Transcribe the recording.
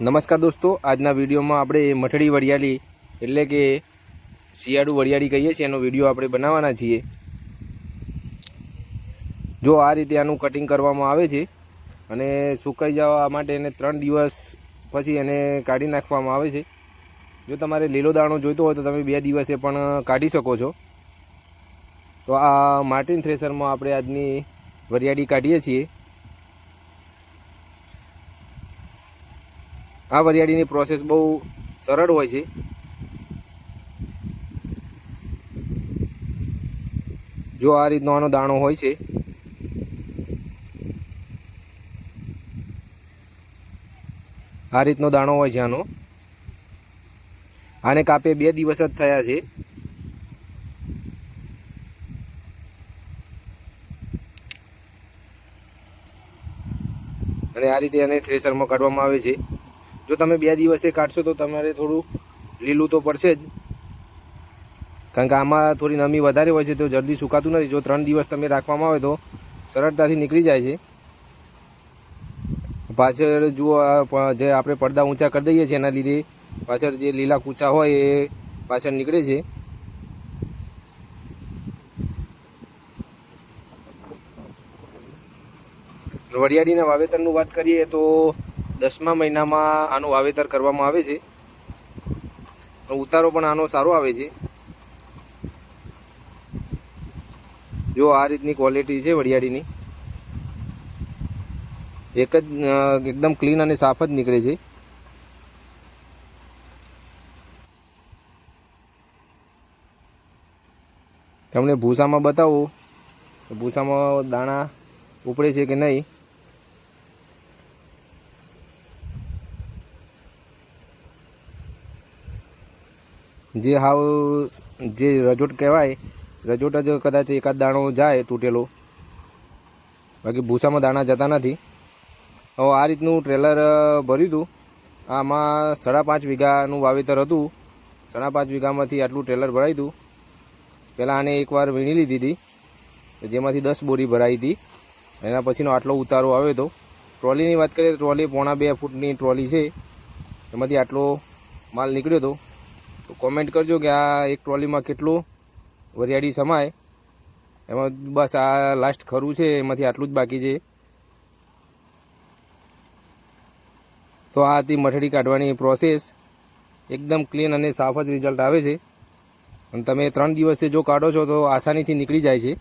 નમસ્કાર દોસ્તો, આજના વિડીયોમાં આપણે મઠડી વરિયાળી, એટલે કે શિયાળુ વરિયાળી કહીએ છીએ, એનો વીડિયો આપણે બનાવવાના છીએ. જો આ રીતે આનું કટિંગ કરવામાં આવે છે, અને સુકાઈ જવા માટે એને ત્રણ દિવસ પછી એને કાઢી નાખવામાં આવે છે. જો તમારે લીલો દાણો જોઈતો હોય તો તમે બે દિવસે પણ કાઢી શકો છો. તો આ માર્ટિન થ્રેસરમાં આપણે આજની વરિયાળી કાઢીએ છીએ. આ વરિયાળીની પ્રોસેસ બહુ સરળ હોય છે. જો આ રીતનો આનો દાણો હોય છે. આ રીતનો દાણો હોય છે આનો. આને કાપે બે દિવસ જ થયા છે. અને આ રીતે એને થ્રેસરમાં કાઢવામાં આવે છે. જો તમે બે દિવસે કાઢશો તો તમારે થોડું લીલું તો પડશે જ. કારણ કે આમાં થોડી નમી વધારે હોય છે તો જલ્દી સુકાતું નથી. જો ત્રણ દિવસ તમે રાખવામાં આવે તો સરળતાથી નીકળી જાય છે. પાછળ જુઓ જે આપણે પડદા ઊંચા કરી દઈએ છીએ એના લીધે પાછળ જે લીલા કૂચા હોય એ પાછળ નીકળે છે. વરિયાળીના વાવેતરનું વાત કરીએ તો દસમા મહિનામાં આનું વાવેતર કરવામાં આવે છે. ઉતારો પણ આનો સારો આવે છે. જો આ રીતની ક્વોલિટી છે વડિયાળીની એક જ એકદમ ક્લીન અને સાફ જ નીકળે છે. તમને ભૂસામાં બતાવું. ભૂસામાં દાણા ઉપડે છે કે નહીં? જે હાવ જે રજોટ કહેવાય, રજોટ જ કદાચ એકાદ દાણો જાય તૂટેલો. બાકી ભૂસામાં દાણા જતા નથી. હવે આ રીતનું ટ્રેલર ભર્યું હતું. આમાં સાડા પાંચ વીઘાનું વાવેતર હતું. સાડા પાંચ વીઘામાંથી આટલું ટ્રેલર ભરાયું હતું. પહેલાં આને એકવાર વીણી લીધી હતી. જેમાંથી દસ બોરી ભરાઈ હતી. એના પછીનો આટલો ઉતારો આવ્યો હતો. ટ્રોલીની વાત કરીએ તો ટ્રોલી પોણા બે ફૂટની ટ્રોલી છે. એમાંથી આટલો માલ નીકળ્યો હતો. કોમેન્ટ કરજો કે આ એક ટ્રોલીમાં કેટલું વરિયાળી સમાય. એમાં બસ આ લાસ્ટ ખરું છે, એમાંથી આટલું જ બાકી છે. તો આ હતી મઠડી કાઢવાની પ્રોસેસ એકદમ ક્લીન અને સાફ જ રિઝલ્ટ આવે છે. અને તમે ત્રણ દિવસે જો કાઢો છો તો આસાનીથી નીકળી જાય છે.